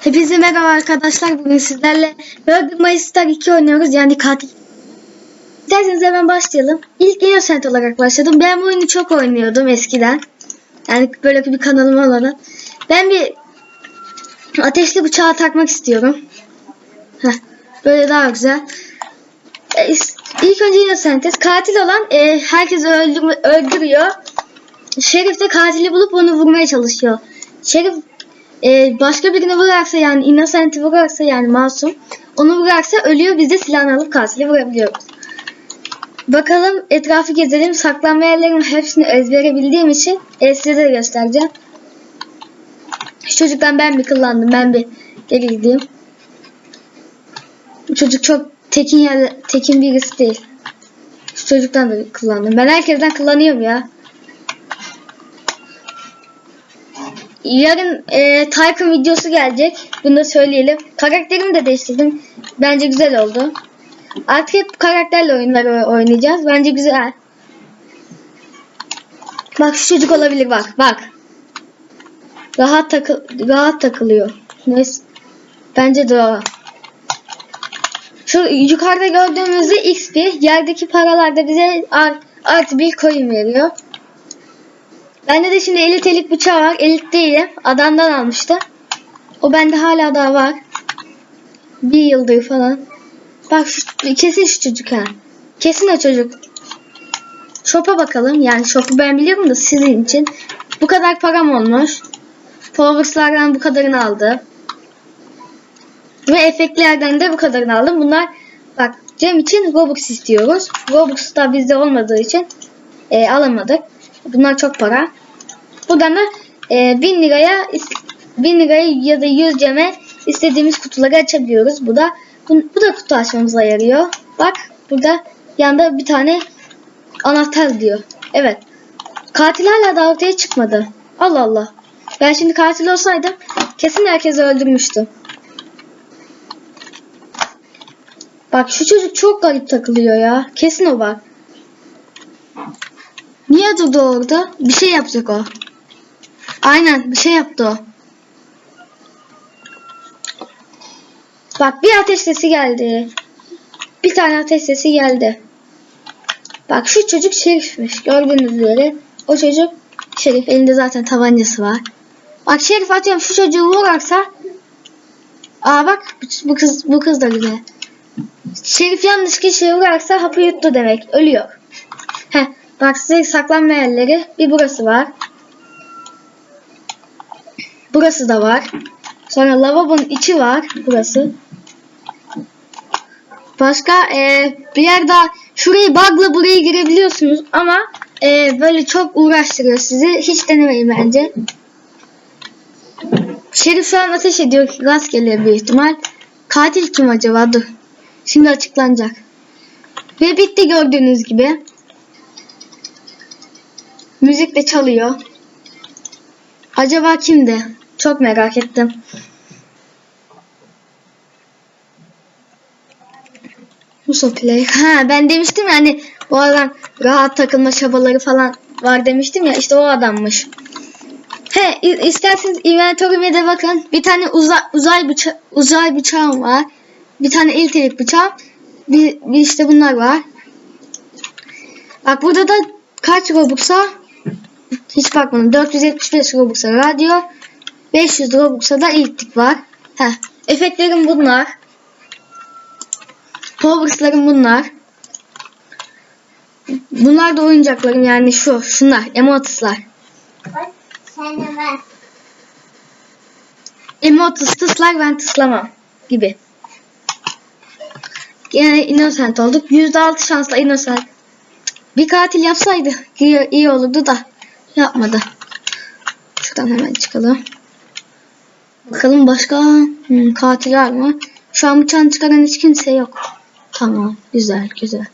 Hepinize merhaba arkadaşlar. Bugün sizlerle Murder My Star 2 oynuyoruz. Yani katil. İsterseniz hemen başlayalım. İlk Innocent olarak başladım. Ben bu oyunu çok oynuyordum eskiden. Yani böyle bir kanalım olmadan. Ben bir ateşli bıçağı takmak istiyorum. Heh, böyle daha güzel. E, İlk önce Innocent'iz. Katil olan e, herkesi öldürme- öldürüyor. Şerif de katili bulup onu vurmaya çalışıyor. Şerif e, başka birini vurarsa yani Innocent'i vurarsa yani masum onu vurarsa ölüyor biz de silahını alıp katili vurabiliyoruz. Bakalım etrafı gezelim. Saklanma yerlerinin hepsini ezbere bildiğim için e, size de göstereceğim. Şu çocuktan ben bir kullandım. Ben bir geri gideyim. Bu çocuk çok tekin yer, tekin birisi değil. Şu çocuktan da kullandım. Ben herkesten kullanıyorum ya. Yarın e, Tycoon videosu gelecek. Bunu da söyleyelim. Karakterimi de değiştirdim. Bence güzel oldu. Artık hep karakterle oyunlar oy- oynayacağız. Bence güzel. Bak şu çocuk olabilir bak. Bak. Rahat takıl rahat takılıyor. Neyse. Bence de o. Şu yukarıda gördüğümüzde XP, yerdeki paralar da bize art, artı bir coin veriyor. Bende de şimdi 50 telik bıçağı var. Elit değilim. Adamdan almıştım. O bende hala daha var. Bir yıldır falan. Bak şu, kesin şu çocuk ha. Kesin o çocuk. Shop'a bakalım. Yani shop'u ben biliyorum da sizin için. Bu kadar param olmuş. Powers'lardan bu kadarını aldı. Ve efektlerden de bu kadarını aldım. Bunlar bak Cem için Robux istiyoruz. Robux da bizde olmadığı için e, alamadık. Bunlar çok para. Buradan da e, 1000 liraya is- 1000 liraya ya da 100 ceme istediğimiz kutuları açabiliyoruz. Bu da bu, bu da kutu açmamıza yarıyor. Bak burada yanda bir tane anahtar diyor. Evet. Katil hala da ortaya çıkmadı. Allah Allah. Ben şimdi katil olsaydım kesin herkesi öldürmüştüm. Bak şu çocuk çok garip takılıyor ya. Kesin o bak. Niye durdu orada? Bir şey yapacak o. Aynen bir şey yaptı o. Bak bir ateş sesi geldi. Bir tane ateş sesi geldi. Bak şu çocuk şerifmiş. Gördüğünüz üzere. O çocuk şerif. Elinde zaten tabancası var. Bak şerif atıyorum şu çocuğu vurarsa. Aa bak bu kız bu kız da güzel. Şerif yanlış kişiye vurarsa hapı yuttu demek. Ölüyor. Heh, bak size saklanma yerleri. Bir burası var. Burası da var. Sonra lavabonun içi var. Burası. Başka e, bir yer daha. Şurayı bug'la buraya girebiliyorsunuz ama e, böyle çok uğraştırıyor sizi. Hiç denemeyin bence. Şerif şu an ateş ediyor. Gaz geliyor büyük ihtimal. Katil kim acaba? Dur. Şimdi açıklanacak. Ve bitti gördüğünüz gibi. Müzik de çalıyor. Acaba kimdi? Çok merak ettim. Musa Play. Ha ben demiştim ya hani bu adam rahat takılma çabaları falan var demiştim ya işte o adammış. He isterseniz inventörüme de bakın. Bir tane uzay uzay bıça uzay bıçağım var. Bir tane el telik bıçağım. Bir, bir işte bunlar var. Bak burada da kaç Robux'a? Hiç bakmadım. 475 Robux'a radyo. 500 Robux'a da ilk var. Heh. Efektlerim bunlar. Powers'larım bunlar. Bunlar da oyuncaklarım yani şu. Şunlar. Emotus'lar. Sen tıslar ben tıslamam. Gibi. Yine innocent olduk. %6 şansla innocent. Bir katil yapsaydı iyi olurdu da yapmadı. Şuradan hemen çıkalım. Bakalım başka hmm, katil var? Şu an bıçağını çıkaran hiç kimse yok. Tamam. Güzel güzel.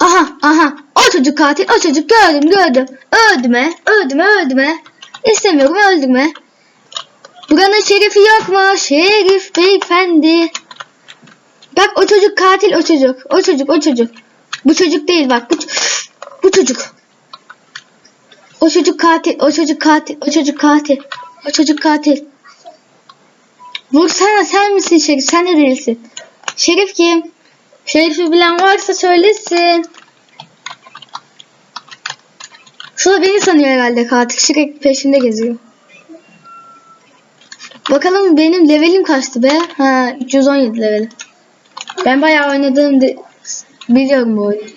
Aha aha. O çocuk katil. O çocuk gördüm gördüm. Öldüme. Öldüme öldüme. İstemiyorum öldürme. Buranın şerifi yok mu? Şerif beyefendi. Bak o çocuk katil o çocuk. O çocuk o çocuk. Bu çocuk değil bak. Bu, bu çocuk. O çocuk katil. O çocuk katil. O çocuk katil. O çocuk katil. Vursana sen misin Şerif? Sen de değilsin. Şerif kim? Şerif'i bilen varsa söylesin. Şurada beni sanıyor herhalde katil. Sürekli peşimde geziyor. Bakalım benim levelim kaçtı be? Ha 317 level. Ben bayağı oynadığım biliyorum bu oyunu.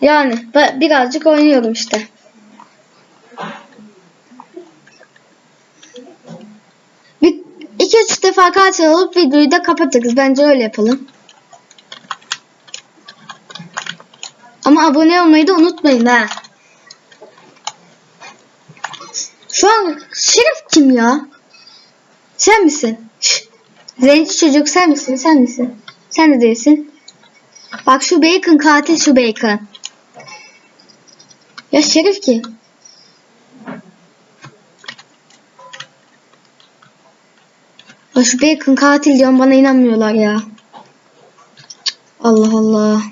Yani birazcık oynuyorum işte. Bir, iki üç defa katil olup videoyu da kapatırız. Bence öyle yapalım. Ama abone olmayı da unutmayın ha. Şu an Şerif kim ya? Sen misin? Şşt. Zenci çocuk sen misin? Sen misin? Sen de değilsin. Bak şu Bacon katil şu Bacon. Ya Şerif ki. Ya şu Bacon katil diyorum bana inanmıyorlar ya. Allah Allah.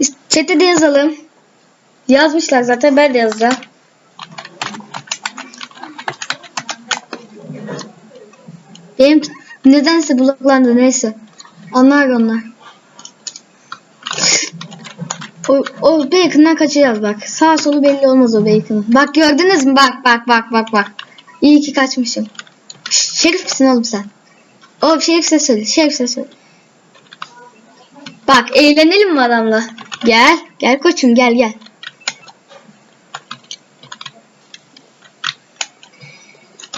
Biz Chat'e de yazalım. Yazmışlar zaten ben de yazacağım. Benim nedense bloklandı neyse. Anlar onlar. O, o bacon'dan kaçacağız bak. Sağ solu belli olmaz o bacon'ın. Bak gördünüz mü? Bak bak bak bak bak. İyi ki kaçmışım. Şşt, şerif misin oğlum sen? Oğlum şerif ses söyle. Şerif ses söyle. Bak eğlenelim mi adamla? Gel. Gel koçum gel gel.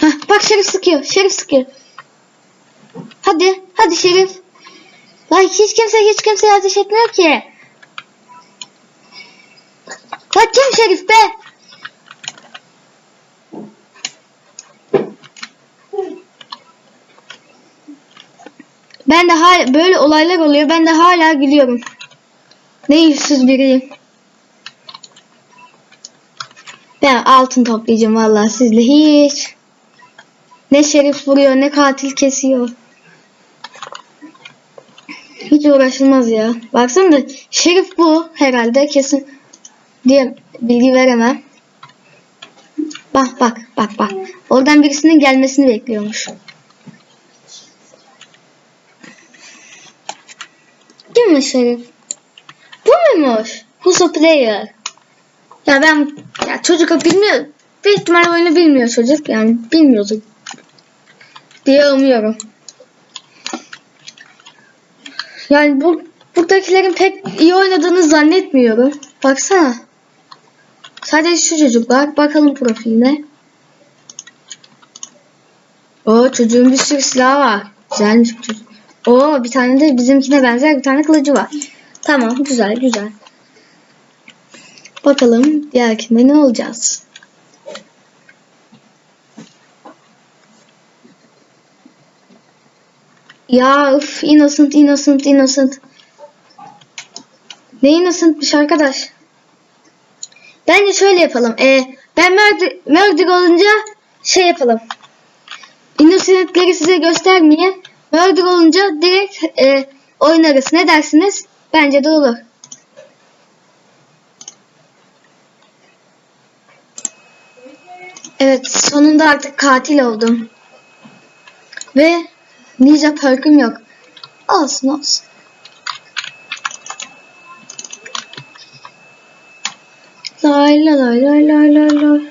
Hah, bak Şerif sıkıyor. Şerif sıkıyor. Hadi. Hadi Şerif. Lan hiç kimse hiç kimseye ateş etmiyor ki. Lan kim Şerif be? Ben de hala böyle olaylar oluyor. Ben de hala gülüyorum. Ne yüzsüz biriyim. Ben altın toplayacağım vallahi sizle hiç. Ne şerif vuruyor ne katil kesiyor. Hiç uğraşılmaz ya. Baksana da şerif bu herhalde kesin diye bilgi veremem. Bak bak bak bak. Oradan birisinin gelmesini bekliyormuş. Değil mi şerif? Bu muymuş? Who's a player? Ya ben ya çocuk bilmiyor. Büyük ihtimal oyunu bilmiyor çocuk. Yani bilmiyordu. Diye umuyorum. Yani bu buradakilerin pek iyi oynadığını zannetmiyorum. Baksana. Sadece şu çocuk var. Bakalım profiline. O çocuğun bir sürü silahı var. Güzelmiş bu çocuk. Oo bir tane de bizimkine benzer bir tane kılıcı var. Tamam güzel güzel. Bakalım diğerkinde ne olacağız? Ya üf innocent innocent innocent. Ne innocentmiş arkadaş? Bence şöyle yapalım. Ee, ben murder, olunca şey yapalım. Innocent'leri size göstermeye murder olunca direkt e, oynarız. Ne dersiniz? Bence de olur. Evet sonunda artık katil oldum. Ve ninja perk'üm yok. Olsun olsun. Lay lay lay lay lay lay lay.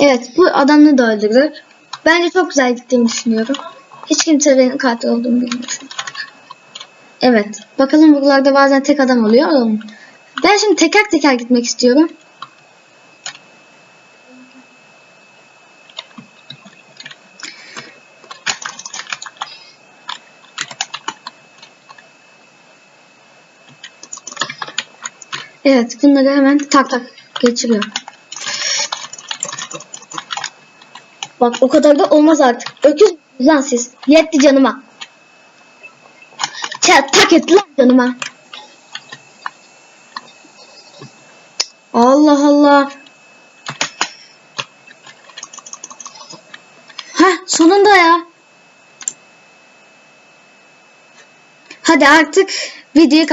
Evet bu adamı da öldürdük. Bence çok güzel gittiğini düşünüyorum. Hiç kimse benim katil olduğumu bilmiyor. Evet. Bakalım buralarda bazen tek adam oluyor. Ben şimdi teker teker gitmek istiyorum. Evet bunları hemen tak tak geçiriyorum. Bak o kadar da olmaz artık. Öküz lan siz. Yetti canıma. Çat tak etti lan canıma. Allah Allah. Heh sonunda ya. Hadi artık videoyu kapat.